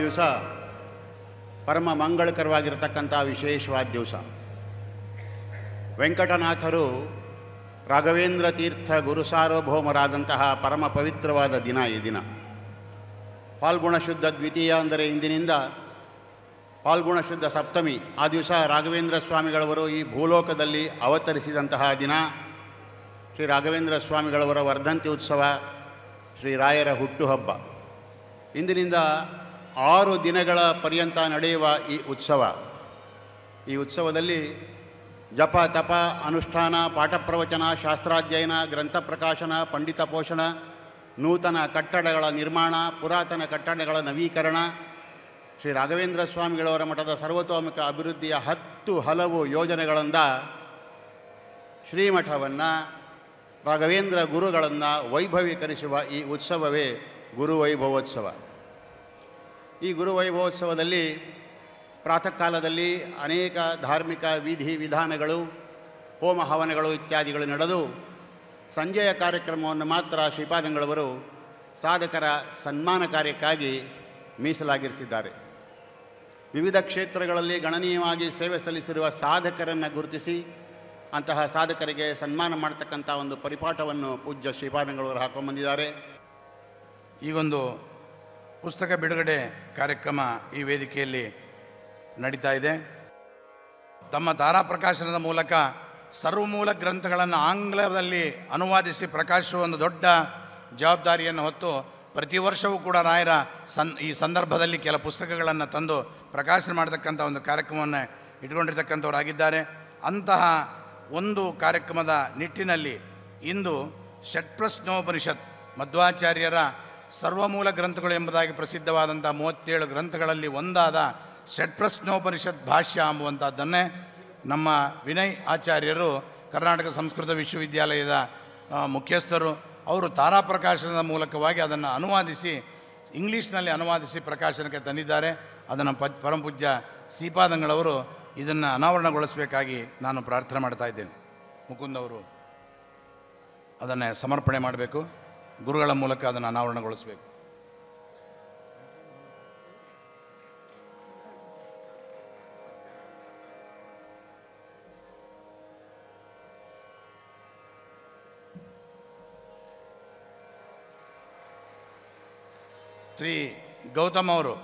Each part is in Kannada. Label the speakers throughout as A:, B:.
A: ದಿವಸ ಪರಮ ಮಂಗಳಕರವಾಗಿರತಕ್ಕಂಥ ವಿಶೇಷವಾದ ದಿವಸ. ವೆಂಕಟನಾಥರು ರಾಘವೇಂದ್ರ ತೀರ್ಥ ಗುರು ಸಾರ್ವಭೌಮರಾದಂತಹ ಪರಮ ಪವಿತ್ರವಾದ ದಿನ ಈ ದಿನ. ಪಾಲ್ಗುಣ ಶುದ್ಧ ದ್ವಿತೀಯ ಅಂದರೆ ಇಂದಿನಿಂದ ಪಾಲ್ಗುಣ ಶುದ್ಧ ಸಪ್ತಮಿ. ಆ ದಿವಸ ರಾಘವೇಂದ್ರ ಸ್ವಾಮಿಗಳವರು ಈ ಭೂಲೋಕದಲ್ಲಿ ಅವತರಿಸಿದಂತಹ ದಿನ. ಶ್ರೀ ರಾಘವೇಂದ್ರ ಸ್ವಾಮಿಗಳವರ ವರ್ಧಂತಿ ಉತ್ಸವ, ಶ್ರೀ ರಾಯರ ಹುಟ್ಟುಹಬ್ಬ. ಇಂದಿನಿಂದ ಆರು ದಿನಗಳ ಪರ್ಯಂತ ನಡೆಯುವ ಈ ಉತ್ಸವ. ಈ ಉತ್ಸವದಲ್ಲಿ ಜಪ, ತಪ, ಅನುಷ್ಠಾನ, ಪಾಠ ಪ್ರವಚನ, ಶಾಸ್ತ್ರಾಧ್ಯಯನ, ಗ್ರಂಥ ಪ್ರಕಾಶನ, ಪಂಡಿತ ಪೋಷಣ, ನೂತನ ಕಟ್ಟಡಗಳ ನಿರ್ಮಾಣ, ಪುರಾತನ ಕಟ್ಟಡಗಳ ನವೀಕರಣ, ಶ್ರೀ ರಾಘವೇಂದ್ರ ಸ್ವಾಮಿಗಳವರ ಮಠದ ಸರ್ವತೋಮುಖ ಅಭಿವೃದ್ಧಿಯ ಹತ್ತು ಹಲವು ಯೋಜನೆಗಳಿಂದ ಶ್ರೀಮಠವನ್ನು, ರಾಘವೇಂದ್ರ ಗುರುಗಳನ್ನು ವೈಭವೀಕರಿಸುವ ಈ ಉತ್ಸವವೇ ಗುರುವೈಭವೋತ್ಸವ ಈ ಗುರುವೈಭವೋತ್ಸವದಲ್ಲಿ ಪ್ರಾತಃ ಕಾಲದಲ್ಲಿ ಅನೇಕ ಧಾರ್ಮಿಕ ವಿಧಿ ವಿಧಾನಗಳು, ಹೋಮ ಹವನಗಳು ಇತ್ಯಾದಿಗಳು ನಡೆದು ಸಂಜೆಯ ಕಾರ್ಯಕ್ರಮವನ್ನು ಮಾತ್ರ ಶ್ರೀಪಾದಂಗಳವರು ಸಾಧಕರ ಸನ್ಮಾನ ಕಾರ್ಯಕ್ಕಾಗಿ ಮೀಸಲಾಗಿರಿಸಿದ್ದಾರೆ. ವಿವಿಧ ಕ್ಷೇತ್ರಗಳಲ್ಲಿ ಗಣನೀಯವಾಗಿ ಸೇವೆ ಸಲ್ಲಿಸಿರುವ ಸಾಧಕರನ್ನು ಗುರುತಿಸಿ ಅಂತಹ ಸಾಧಕರಿಗೆ ಸನ್ಮಾನ ಮಾಡತಕ್ಕಂಥ ಒಂದು ಪರಿಪಾಠವನ್ನು ಪೂಜ್ಯ ಶ್ರೀಪಾದಂಗಳವರು ಹಾಕೊಂಡ್ಬಂದಿದ್ದಾರೆ
B: ಈಗೊಂದು ಪುಸ್ತಕ ಬಿಡುಗಡೆ ಕಾರ್ಯಕ್ರಮ ಈ ವೇದಿಕೆಯಲ್ಲಿ ನಡೀತಾ ಇದೆ. ತಮ್ಮ ತಾರಾ ಪ್ರಕಾಶನದ ಮೂಲಕ ಸರ್ವಮೂಲ ಗ್ರಂಥಗಳನ್ನು ಆಂಗ್ಲದಲ್ಲಿ ಅನುವಾದಿಸಿ ಪ್ರಕಾಶಿಸುವ ಒಂದು ದೊಡ್ಡ ಜವಾಬ್ದಾರಿಯನ್ನು ಹೊತ್ತು ಪ್ರತಿ ವರ್ಷವೂ ಕೂಡ ರಾಯರ ಸನ್, ಈ ಸಂದರ್ಭದಲ್ಲಿ ಕೆಲ ಪುಸ್ತಕಗಳನ್ನು ತಂದು ಪ್ರಕಾಶನ ಮಾಡತಕ್ಕಂಥ ಒಂದು ಕಾರ್ಯಕ್ರಮವನ್ನು ಇಟ್ಕೊಂಡಿರ್ತಕ್ಕಂಥವರಾಗಿದ್ದಾರೆ ಅಂತಹ ಒಂದು ಕಾರ್ಯಕ್ರಮದ ನಿಟ್ಟಿನಲ್ಲಿ ಇಂದು ಷಟ್ಪ್ರಶ್ನೋಪನಿಷತ್ ಮಧ್ವಾಚಾರ್ಯರ ಸರ್ವಮೂಲ ಗ್ರಂಥಗಳು ಎಂಬುದಾಗಿ ಪ್ರಸಿದ್ಧವಾದಂಥ ಮೂವತ್ತೇಳು ಗ್ರಂಥಗಳಲ್ಲಿ ಒಂದಾದ ಷಟ್ಪ್ರಶ್ನೋಪನಿಷತ್ ಭಾಷ್ಯ ಎಂಬುವಂಥದ್ದನ್ನೇ ನಮ್ಮ ವಿನಯ್ ಆಚಾರ್ಯರು ಕರ್ನಾಟಕ ಸಂಸ್ಕೃತ ವಿಶ್ವವಿದ್ಯಾಲಯದ ಮುಖ್ಯಸ್ಥರು ಅವರು ತಾರಾ ಪ್ರಕಾಶನದ ಮೂಲಕವಾಗಿ ಅದನ್ನು ಅನುವಾದಿಸಿ, ಇಂಗ್ಲೀಷ್ನಲ್ಲಿ ಅನುವಾದಿಸಿ ಪ್ರಕಾಶನಕ್ಕೆ ತಂದಿದ್ದಾರೆ. ಅದನ್ನು ಪ ಪರಮಪೂಜ್ಯ ಶ್ರೀಪಾದಂಗಳವರು ಇದನ್ನು ಅನಾವರಣಗೊಳಿಸಬೇಕಾಗಿ ನಾನು ಪ್ರಾರ್ಥನೆ ಮಾಡ್ತಾ ಇದ್ದೇನೆ. ಮುಕುಂದ್ ಅವರು ಅದನ್ನು ಸಮರ್ಪಣೆ ಮಾಡಬೇಕು. ಗುರುಗಳ ಮೂಲಕ ಅದನ್ನು ಅನಾವರಣಗೊಳಿಸಬೇಕು. ಶ್ರೀ ಗೌತಮ್ ಅವರು,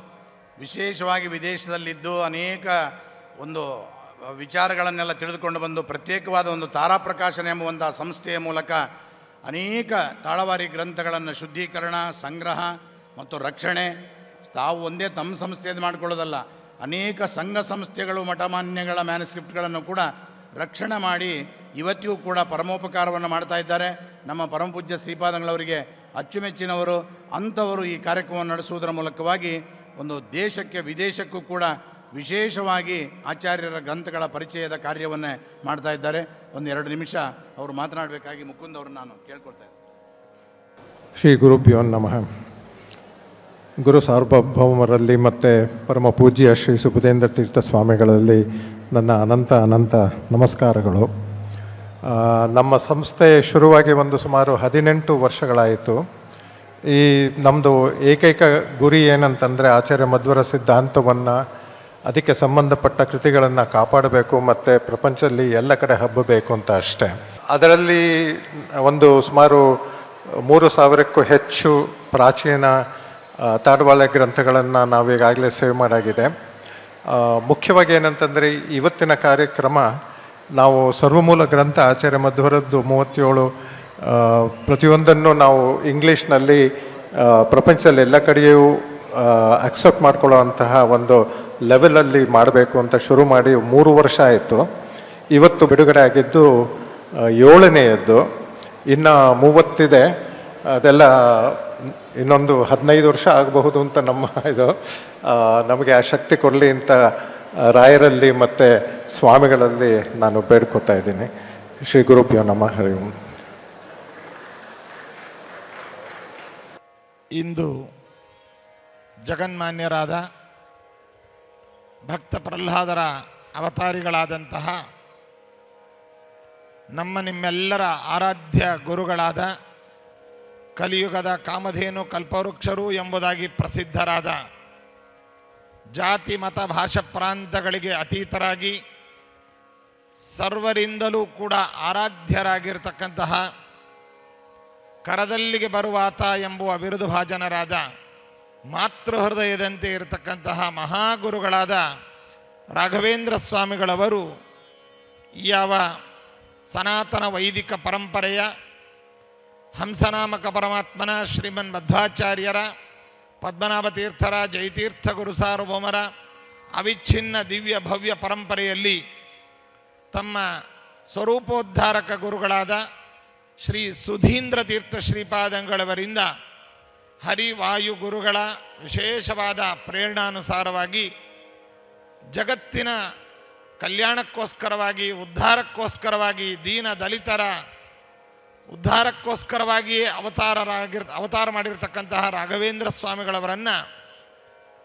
B: ವಿಶೇಷವಾಗಿ ವಿದೇಶದಲ್ಲಿದ್ದು ಅನೇಕ ಒಂದು, ವಿಚಾರಗಳನ್ನೆಲ್ಲ ತಿಳಿದುಕೊಂಡು ಬಂದು ಪ್ರತ್ಯೇಕವಾದ ಒಂದು ತಾರಾ ಪ್ರಕಾಶನ ಎಂಬುವಂಥ ಸಂಸ್ಥೆಯ ಮೂಲಕ ಅನೇಕ ತಾಳವಾರಿ ಗ್ರಂಥಗಳನ್ನು ಶುದ್ಧೀಕರಣ, ಸಂಗ್ರಹ ಮತ್ತು ರಕ್ಷಣೆ ತಾವು ಒಂದೇ ತಮ್ಮ ಸಂಸ್ಥೆಯಲ್ಲಿ ಮಾಡಿಕೊಳ್ಳೋದಲ್ಲ, ಅನೇಕ ಸಂಘ ಸಂಸ್ಥೆಗಳು, ಮಠಮಾನ್ಯಗಳ ಮ್ಯಾನುಸ್ಕ್ರಿಪ್ಟ್ಗಳನ್ನು ಕೂಡ ರಕ್ಷಣೆ ಮಾಡಿ ಇವತ್ತಿಗೂ ಕೂಡ ಪರಮೋಪಕಾರವನ್ನು ಮಾಡ್ತಾ ಇದ್ದಾರೆ. ನಮ್ಮ ಪರಮಪೂಜ್ಯ ಶ್ರೀಪಾದಂಗಳವರಿಗೆ ಅಚ್ಚುಮೆಚ್ಚಿನವರು, ಅಂಥವರು ಈ ಕಾರ್ಯಕ್ರಮವನ್ನು ನಡೆಸುವುದರ ಮೂಲಕವಾಗಿ ಒಂದು ದೇಶಕ್ಕೆ, ವಿದೇಶಕ್ಕೂ ಕೂಡ ವಿಶೇಷವಾಗಿ ಆಚಾರ್ಯರ ಗ್ರಂಥಗಳ ಪರಿಚಯದ ಕಾರ್ಯವನ್ನು ಮಾಡ್ತಾ ಇದ್ದಾರೆ. ಒಂದು ಎರಡು ನಿಮಿಷ ಅವರು ಮಾತನಾಡಬೇಕಾಗಿ ಮುಕುಂದ್ ಅವರು ನಾನು ಕೇಳ್ಕೊಳ್ತಾ
C: ಶ್ರೀ ಗುರುಭ್ಯೋ ನಮಃ. ಗುರು ಸಾರ್ವಭೌಮರಲ್ಲಿ ಮತ್ತು ಪರಮ ಪೂಜ್ಯ ಶ್ರೀ ಸುಬುಧೇಂದ್ರ ತೀರ್ಥ ಸ್ವಾಮಿಗಳಲ್ಲಿ ನನ್ನ ಅನಂತ ಅನಂತ ನಮಸ್ಕಾರಗಳು. ನಮ್ಮ ಸಂಸ್ಥೆ ಶುರುವಾಗಿ ಒಂದು ಸುಮಾರು ಹದಿನೆಂಟು ವರ್ಷಗಳಾಯಿತು. ಈ ನಮ್ಮದು ಏಕೈಕ ಗುರಿ ಏನಂತಂದರೆ ಆಚಾರ್ಯ ಮಧ್ವರ ಸಿದ್ಧಾಂತವನ್ನು ಅದಕ್ಕೆ ಸಂಬಂಧಪಟ್ಟ ಕೃತಿಗಳನ್ನು ಕಾಪಾಡಬೇಕು ಮತ್ತು ಪ್ರಪಂಚದಲ್ಲಿ ಎಲ್ಲ ಕಡೆ ಹಬ್ಬಬೇಕು ಅಂತ ಅಷ್ಟೇ. ಅದರಲ್ಲಿ ಒಂದು ಸುಮಾರು ಮೂರು ಸಾವಿರಕ್ಕೂ ಹೆಚ್ಚು ಪ್ರಾಚೀನ ತಾಡವಾಳ ಗ್ರಂಥಗಳನ್ನು ನಾವೀಗಾಗಲೇ ಸೇವ್ ಮಾಡಾಗಿದೆ. ಮುಖ್ಯವಾಗಿ ಏನಂತಂದರೆ ಇವತ್ತಿನ ಕಾರ್ಯಕ್ರಮ ನಾವು ಸರ್ವಮೂಲ ಗ್ರಂಥ ಆಚಾರ್ಯ ಮಧ್ವರದ್ದು ಮೂವತ್ತೇಳು ಪ್ರತಿಯೊಂದನ್ನು ನಾವು ಇಂಗ್ಲೀಷ್ನಲ್ಲಿ ಪ್ರಪಂಚದಲ್ಲಿ ಎಲ್ಲ ಕಡೆಯೂ ಅಕ್ಸೆಪ್ಟ್ ಮಾಡಿಕೊಳ್ಳುವಂತಹ ಒಂದು ಲೆವೆಲಲ್ಲಿ ಮಾಡಬೇಕು ಅಂತ ಶುರು ಮಾಡಿ ಮೂರು ವರ್ಷ ಆಯಿತು. ಇವತ್ತು ಬಿಡುಗಡೆ ಆಗಿದ್ದು ಏಳನೆಯದ್ದು. ಇನ್ನು ಮೂವತ್ತಿದೆ. ಅದೆಲ್ಲ ಇನ್ನೊಂದು ಹದಿನೈದು ವರ್ಷ ಆಗಬಹುದು ಅಂತ ನಮ್ಮ ಇದು ನಮಗೆ ಆ ಶಕ್ತಿ ಕೊಡಲಿ ಅಂತ ರಾಯರಲ್ಲಿ ಮತ್ತು ಸ್ವಾಮಿಗಳಲ್ಲಿ ನಾನು ಬೇಡ್ಕೊತಾ ಇದ್ದೀನಿ. ಶ್ರೀ ಗುರುಪ್ಯೋ ನಮ್ಮ ಹರಿ
D: ಇಂದು ಜಗನ್ಮಾನ್ಯರಾದ ಭಕ್ತ ಪ್ರಹ್ಲಾದರ ಅವತಾರಿಗಳಾದಂತಹ ನಮ್ಮ ನಿಮ್ಮೆಲ್ಲರ ಆರಾಧ್ಯ ಗುರುಗಳಾದ ಕಲಿಯುಗದ ಕಾಮಧೇನು ಕಲ್ಪವೃಕ್ಷರು ಎಂಬುದಾಗಿ ಪ್ರಸಿದ್ಧರಾದ ಜಾತಿ, ಮತ, ಭಾಷಾ ಪ್ರಾಂತಗಳಿಗೆ ಅತೀತರಾಗಿ ಸರ್ವರಿಂದಲೂ ಕೂಡ ಆರಾಧ್ಯರಾಗಿರ್ತಕ್ಕಂತಹ ಕರದಲ್ಲಿಗೆ ಬರುವಾತ ಎಂಬುವ ಬಿರುದು ಭಾಜನರಾದ ಮಾತೃ ಹೃದಯದಂತೆ ಇರತಕ್ಕಂತಹ ಮಹಾಗುರುಗಳಾದ ರಾಘವೇಂದ್ರ ಸ್ವಾಮಿಗಳವರು ಯಾವ ಸನಾತನ ವೈದಿಕ ಪರಂಪರೆಯ ಹಂಸನಾಮಕ ಪರಮಾತ್ಮನ ಶ್ರೀಮನ್ ಮಧ್ವಾಚಾರ್ಯರ ಪದ್ಮನಾಭತೀರ್ಥರ ಜಯತೀರ್ಥ ಗುರು ಸಾರ್ವಭೌಮರ ಅವಿಚ್ಛಿನ್ನ ದಿವ್ಯ ಭವ್ಯ ಪರಂಪರೆಯಲ್ಲಿ ತಮ್ಮ ಸ್ವರೂಪೋದ್ಧಾರಕ ಗುರುಗಳಾದ ಶ್ರೀ ಸುಧೀಂದ್ರ ತೀರ್ಥ ಶ್ರೀಪಾದಂಗಳವರಿಂದ ಹರಿವಾಯು ಗುರುಗಳ ವಿಶೇಷವಾದ ಪ್ರೇರಣಾನುಸಾರವಾಗಿ ಜಗತ್ತಿನ ಕಲ್ಯಾಣಕ್ಕೋಸ್ಕರವಾಗಿ, ಉದ್ಧಾರಕ್ಕೋಸ್ಕರವಾಗಿ, ದೀನ ದಲಿತರ ಉದ್ಧಾರಕ್ಕೋಸ್ಕರವಾಗಿಯೇ ಅವತಾರರಾಗಿರ್, ಅವತಾರ ಮಾಡಿರ್ತಕ್ಕಂತಹ ರಾಘವೇಂದ್ರ ಸ್ವಾಮಿಗಳವರನ್ನು,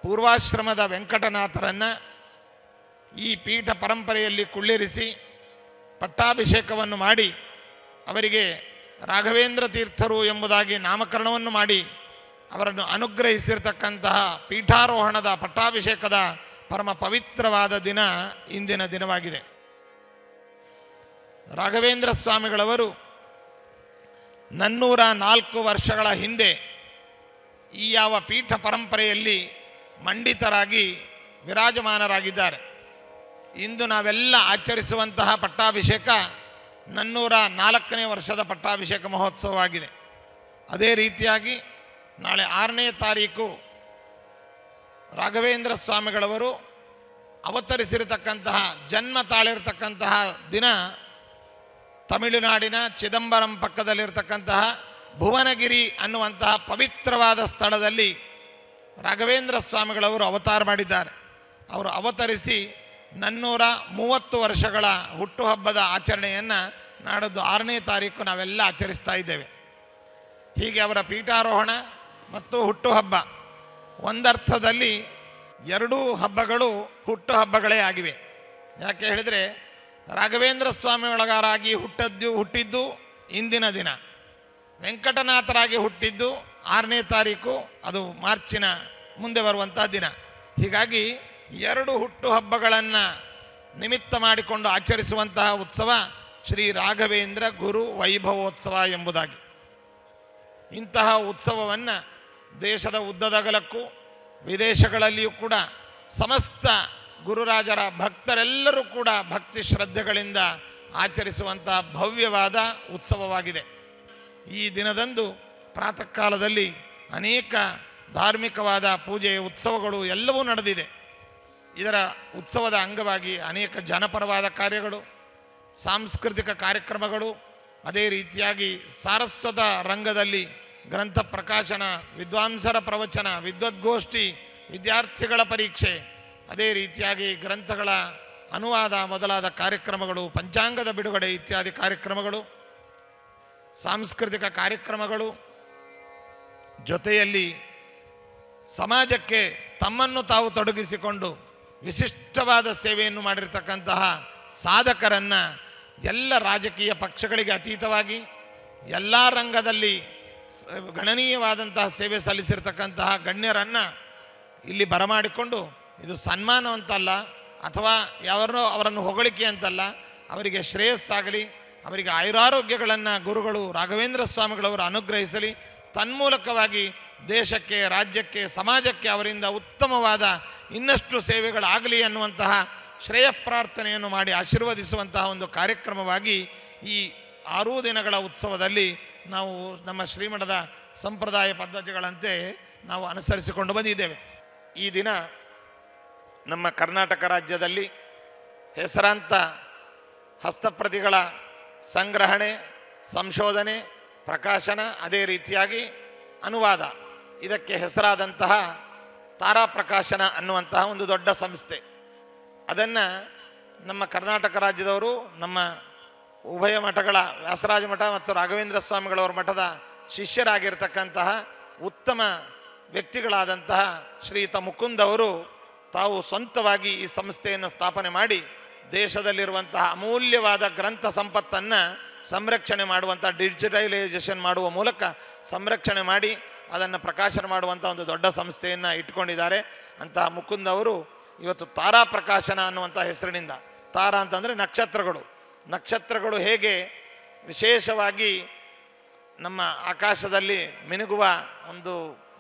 D: ಪೂರ್ವಾಶ್ರಮದ ವೆಂಕಟನಾಥರನ್ನು ಈ ಪೀಠ ಪರಂಪರೆಯಲ್ಲಿ ಕುಳ್ಳಿರಿಸಿ ಪಟ್ಟಾಭಿಷೇಕವನ್ನು ಮಾಡಿ, ಅವರಿಗೆ ರಾಘವೇಂದ್ರ ತೀರ್ಥರು ಎಂಬುದಾಗಿ ನಾಮಕರಣವನ್ನು ಮಾಡಿ ಅವರನ್ನು ಅನುಗ್ರಹಿಸಿರ್ತಕ್ಕಂತಹ ಪೀಠಾರೋಹಣದ ಪಟ್ಟಾಭಿಷೇಕದ ಪರಮ ಪವಿತ್ರವಾದ ದಿನ ಇಂದಿನ ದಿನವಾಗಿದೆ. ರಾಘವೇಂದ್ರ ಸ್ವಾಮಿಗಳವರು ನನ್ನೂರ ನಾಲ್ಕು ವರ್ಷಗಳ ಹಿಂದೆ ಈ ಯಾವ ಪೀಠ ಪರಂಪರೆಯಲ್ಲಿ ಮಂಡಿತರಾಗಿ ವಿರಾಜಮಾನರಾಗಿದ್ದಾರೆ. ಇಂದು ನಾವೆಲ್ಲ ಆಚರಿಸುವಂತಹ ಪಟ್ಟಾಭಿಷೇಕ ನನ್ನೂರ ನಾಲ್ಕನೇ ವರ್ಷದ ಪಟ್ಟಾಭಿಷೇಕ ಮಹೋತ್ಸವವಾಗಿದೆ. ಅದೇ ರೀತಿಯಾಗಿ ನಾಳೆ ಆರನೇ ತಾರೀಕು ರಾಘವೇಂದ್ರ ಸ್ವಾಮಿಗಳವರು ಅವತರಿಸಿರತಕ್ಕಂತಹ, ಜನ್ಮ ತಾಳಿರ್ತಕ್ಕಂತಹ ದಿನ ತಮಿಳುನಾಡಿನ ಚಿದಂಬರಂ ಪಕ್ಕದಲ್ಲಿರ್ತಕ್ಕಂತಹ ಭುವನಗಿರಿ ಅನ್ನುವಂತಹ ಪವಿತ್ರವಾದ ಸ್ಥಳದಲ್ಲಿ ರಾಘವೇಂದ್ರ ಸ್ವಾಮಿಗಳವರು ಅವತಾರ ಮಾಡಿದ್ದಾರೆ. ಅವರು ಅವತರಿಸಿ ನನ್ನೂರ ಮೂವತ್ತು ವರ್ಷಗಳ ಹುಟ್ಟುಹಬ್ಬದ ಆಚರಣೆಯನ್ನು ನಾಡದ್ದು ಆರನೇ ತಾರೀಕು ನಾವೆಲ್ಲ ಆಚರಿಸ್ತಾ ಇದ್ದೇವೆ. ಹೀಗೆ ಅವರ ಪೀಠಾರೋಹಣ ಮತ್ತು ಹುಟ್ಟುಹಬ್ಬ. ಒಂದರ್ಥದಲ್ಲಿ ಎರಡೂ ಹಬ್ಬಗಳು ಹುಟ್ಟುಹಬ್ಬಗಳೇ ಆಗಿವೆ. ಯಾಕೆ ಹೇಳಿದರೆ ರಾಘವೇಂದ್ರ ಸ್ವಾಮಿ ಒಳಗಾರಾಗಿ ಹುಟ್ಟದ್ದು ಹುಟ್ಟಿದ್ದು ಇಂದಿನ ದಿನ. ವೆಂಕಟನಾಥರಾಗಿ ಹುಟ್ಟಿದ್ದು ಆರನೇ ತಾರೀಕು, ಅದು ಮಾರ್ಚಿನ ಮುಂದೆ ಬರುವಂಥ ದಿನ. ಹೀಗಾಗಿ ಎರಡು ಹುಟ್ಟು ಹಬ್ಬಗಳನ್ನು ನಿಮಿತ್ತ ಮಾಡಿಕೊಂಡು ಆಚರಿಸುವಂತಹ ಉತ್ಸವ ಶ್ರೀ ರಾಘವೇಂದ್ರ ಗುರು ವೈಭವೋತ್ಸವ ಎಂಬುದಾಗಿ. ಇಂತಹ ಉತ್ಸವವನ್ನು ದೇಶದ ಉದ್ದದಗಲಕ್ಕೂ ವಿದೇಶಗಳಲ್ಲಿಯೂ ಕೂಡ ಸಮಸ್ತ ಗುರುರಾಜರ ಭಕ್ತರೆಲ್ಲರೂ ಕೂಡ ಭಕ್ತಿ ಶ್ರದ್ಧೆಗಳಿಂದ ಆಚರಿಸುವಂತಹ ಭವ್ಯವಾದ ಉತ್ಸವವಾಗಿದೆ. ಈ ದಿನದಂದು ಪ್ರಾತಃ ಕಾಲದಲ್ಲಿ ಅನೇಕ ಧಾರ್ಮಿಕವಾದ ಪೂಜೆ ಉತ್ಸವಗಳು ಎಲ್ಲವೂ ನಡೆದಿದೆ. ಇದರ ಉತ್ಸವದ ಅಂಗವಾಗಿ ಅನೇಕ ಜನಪರವಾದ ಕಾರ್ಯಗಳು, ಸಾಂಸ್ಕೃತಿಕ ಕಾರ್ಯಕ್ರಮಗಳು, ಅದೇ ರೀತಿಯಾಗಿ ಸಾರಸ್ವತ ರಂಗದಲ್ಲಿ ಗ್ರಂಥ ಪ್ರಕಾಶನ, ವಿದ್ವಾಂಸರ ಪ್ರವಚನ, ವಿದ್ವದ್ಗೋಷ್ಠಿ, ವಿದ್ಯಾರ್ಥಿಗಳ ಪರೀಕ್ಷೆ. ಅದೇ ರೀತಿಯಾಗಿ ಗ್ರಂಥಗಳ ಅನುವಾದ ಮೊದಲಾದ ಕಾರ್ಯಕ್ರಮಗಳು, ಪಂಚಾಂಗದ ಬಿಡುಗಡೆ ಇತ್ಯಾದಿ ಕಾರ್ಯಕ್ರಮಗಳು, ಸಾಂಸ್ಕೃತಿಕ ಕಾರ್ಯಕ್ರಮಗಳು. ಜೊತೆಯಲ್ಲಿ ಸಮಾಜಕ್ಕೆ ತಮ್ಮನ್ನು ತಾವು ತೊಡಗಿಸಿಕೊಂಡು ವಿಶಿಷ್ಟವಾದ ಸೇವೆಯನ್ನು ಮಾಡಿರ್ತಕ್ಕಂತಹ ಸಾಧಕರನ್ನು ಎಲ್ಲ ರಾಜಕೀಯ ಪಕ್ಷಗಳಿಗೆ ಅತೀತವಾಗಿ, ಎಲ್ಲ ರಂಗದಲ್ಲಿ ಗಣನೀಯವಾದಂತಹ ಸೇವೆ ಸಲ್ಲಿಸಿರ್ತಕ್ಕಂತಹ ಗಣ್ಯರನ್ನು ಇಲ್ಲಿ ಬರಮಾಡಿಕೊಂಡು ಇದು ಸನ್ಮಾನ ಅಂತಲ್ಲ ಅಥವಾ ಯಾರೋ ಅವರನ್ನು ಹೊಗಳಿಕೆ ಅಂತಲ್ಲ, ಅವರಿಗೆ ಶ್ರೇಯಸ್ಸಾಗಲಿ, ಅವರಿಗೆ ಆಯುರಾರೋಗ್ಯಗಳನ್ನು ಗುರುಗಳು ರಾಘವೇಂದ್ರ ಸ್ವಾಮಿಗಳವರು ಅನುಗ್ರಹಿಸಲಿ. ತನ್ಮೂಲಕವಾಗಿ ದೇಶಕ್ಕೆ, ರಾಜ್ಯಕ್ಕೆ, ಸಮಾಜಕ್ಕೆ ಅವರಿಂದ ಉತ್ತಮವಾದ ಇನ್ನಷ್ಟು ಸೇವೆಗಳಾಗಲಿ ಅನ್ನುವಂತಹ ಶ್ರೇಯ ಪ್ರಾರ್ಥನೆಯನ್ನು ಮಾಡಿ ಆಶೀರ್ವದಿಸುವಂತಹ ಒಂದು ಕಾರ್ಯಕ್ರಮವಾಗಿ ಈ ಆರೂ ದಿನಗಳ ಉತ್ಸವದಲ್ಲಿ ನಾವು ನಮ್ಮ ಶ್ರೀಮಠದ ಸಂಪ್ರದಾಯ ಪದ್ಧತಿಗಳಂತೆ ನಾವು ಅನುಸರಿಸಿಕೊಂಡು ಬಂದಿದ್ದೇವೆ. ಈ ದಿನ ನಮ್ಮ ಕರ್ನಾಟಕ ರಾಜ್ಯದಲ್ಲಿ ಹೆಸರಾಂತ ಹಸ್ತಪ್ರತಿಗಳ ಸಂಗ್ರಹಣೆ, ಸಂಶೋಧನೆ, ಪ್ರಕಾಶನ ಅದೇ ರೀತಿಯಾಗಿ ಅನುವಾದ. ಇದಕ್ಕೆ ಹೆಸರಾದಂತಹ ತಾರಾ ಪ್ರಕಾಶನ ಅನ್ನುವಂತಹ ಒಂದು ದೊಡ್ಡ ಸಂಸ್ಥೆ. ಅದನ್ನು ನಮ್ಮ ಕರ್ನಾಟಕ ರಾಜ್ಯದವರು ನಮ್ಮ ಉಭಯ ಮಠಗಳ ವ್ಯಾಸರಾಜ ಮಠ ಮತ್ತು ರಾಘವೇಂದ್ರ ಸ್ವಾಮಿಗಳವರ ಮಠದ ಶಿಷ್ಯರಾಗಿರ್ತಕ್ಕಂತಹ ಉತ್ತಮ ವ್ಯಕ್ತಿಗಳಾದಂತಹ ಶ್ರೀಯುತ ಮುಕುಂದ್ ಅವರು ತಾವು ಸ್ವಂತವಾಗಿ ಈ ಸಂಸ್ಥೆಯನ್ನು ಸ್ಥಾಪನೆ ಮಾಡಿ ದೇಶದಲ್ಲಿರುವಂತಹ ಅಮೂಲ್ಯವಾದ ಗ್ರಂಥ ಸಂಪತ್ತನ್ನು ಸಂರಕ್ಷಣೆ ಮಾಡುವಂಥ ಡಿಜಿಟಲೈಸೇಷನ್ ಮಾಡುವ ಮೂಲಕ ಸಂರಕ್ಷಣೆ ಮಾಡಿ ಅದನ್ನು ಪ್ರಕಾಶನ ಮಾಡುವಂಥ ಒಂದು ದೊಡ್ಡ ಸಂಸ್ಥೆಯನ್ನು ಇಟ್ಕೊಂಡಿದ್ದಾರೆ. ಅಂತಹ ಮುಕುಂದ್ ಅವರು ಇವತ್ತು ತಾರಾ ಪ್ರಕಾಶನ ಅನ್ನುವಂಥ ಹೆಸರಿನಿಂದ. ತಾರಾ ಅಂತಂದರೆ ನಕ್ಷತ್ರಗಳು. ನಕ್ಷತ್ರಗಳು ಹೇಗೆ ವಿಶೇಷವಾಗಿ ನಮ್ಮ ಆಕಾಶದಲ್ಲಿ ಮಿನುಗುವ ಒಂದು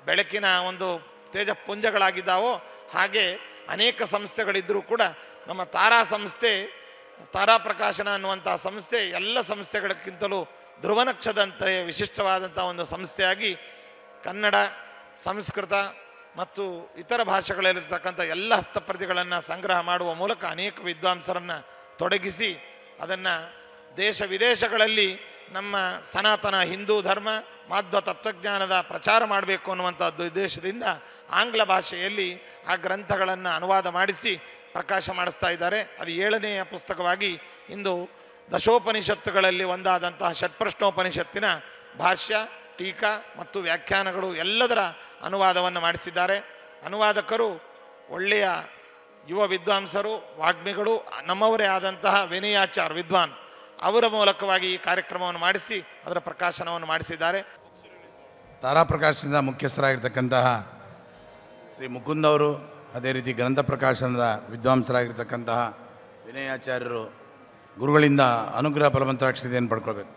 D: ಬೆಳಕಿನ ಒಂದು ತೇಜಪುಂಜಗಳಾಗಿದ್ದಾವೋ ಹಾಗೆ ಅನೇಕ ಸಂಸ್ಥೆಗಳಿದ್ದರೂ ಕೂಡ ನಮ್ಮ ತಾರಾ ಸಂಸ್ಥೆ, ತಾರಾ ಪ್ರಕಾಶನ ಅನ್ನುವಂಥ ಸಂಸ್ಥೆ ಎಲ್ಲ ಸಂಸ್ಥೆಗಳಕ್ಕಿಂತಲೂ ಧ್ರುವನಕ್ಷದಂತೆ ವಿಶಿಷ್ಟವಾದಂಥ ಒಂದು ಸಂಸ್ಥೆಯಾಗಿ ಕನ್ನಡ, ಸಂಸ್ಕೃತ ಮತ್ತು ಇತರ ಭಾಷೆಗಳಲ್ಲಿರ್ತಕ್ಕಂಥ ಎಲ್ಲ ಹಸ್ತಪ್ರತಿಗಳನ್ನು ಸಂಗ್ರಹ ಮಾಡುವ ಮೂಲಕ ಅನೇಕ ವಿದ್ವಾಂಸರನ್ನು ತೊಡಗಿಸಿ ಅದನ್ನು ದೇಶ ವಿದೇಶಗಳಲ್ಲಿ ನಮ್ಮ ಸನಾತನ ಹಿಂದೂ ಧರ್ಮ, ಮಾಧ್ವ ತತ್ವಜ್ಞಾನದ ಪ್ರಚಾರ ಮಾಡಬೇಕು ಅನ್ನುವಂಥದ್ದು ಉದ್ದೇಶದಿಂದ ಆಂಗ್ಲ ಭಾಷೆಯಲ್ಲಿ ಆ ಗ್ರಂಥಗಳನ್ನು ಅನುವಾದ ಮಾಡಿಸಿ ಪ್ರಕಾಶ ಮಾಡಿಸ್ತಾ ಇದ್ದಾರೆ. ಅದು ಏಳನೆಯ ಪುಸ್ತಕವಾಗಿ ಇಂದು ದಶೋಪನಿಷತ್ತುಗಳಲ್ಲಿ ಒಂದಾದಂತಹ ಷಟ್ಪ್ರಶ್ನೋಪನಿಷತ್ತಿನ ಭಾಷ್ಯ, ಟೀಕಾ ಮತ್ತು ವ್ಯಾಖ್ಯಾನಗಳು ಎಲ್ಲದರ ಅನುವಾದವನ್ನು ಮಾಡಿಸಿದ್ದಾರೆ. ಅನುವಾದಕರು ಒಳ್ಳೆಯ ಯುವ ವಿದ್ವಾಂಸರು, ವಾಗ್ಮಿಗಳು, ನಮ್ಮವರೇ ಆದಂತಹ ವಿನಯಾಚಾರ್ ವಿದ್ವಾನ್ ಅವರ ಮೂಲಕವಾಗಿ ಈ ಕಾರ್ಯಕ್ರಮವನ್ನು ಮಾಡಿಸಿ, ಅದರ ಪ್ರಕಾಶನವನ್ನು ಮಾಡಿಸಿದ್ದಾರೆ.
B: ತಾರಾ ಪ್ರಕಾಶನದ ಮುಖ್ಯಸ್ಥರಾಗಿರ್ತಕ್ಕಂತಹ ಶ್ರೀ ಮುಕುಂದ್ ಅವರು, ಅದೇ ರೀತಿ ಗ್ರಂಥ ಪ್ರಕಾಶನದ ವಿದ್ವಾಂಸರಾಗಿರ್ತಕ್ಕಂತಹ ವಿನಯಾಚಾರ್ಯರು ಗುರುಗಳಿಂದ ಅನುಗ್ರಹ ಫಲವಂತರಾಕ್ಷತೆಯನ್ನು ಪಡ್ಕೊಳ್ಬೇಕು.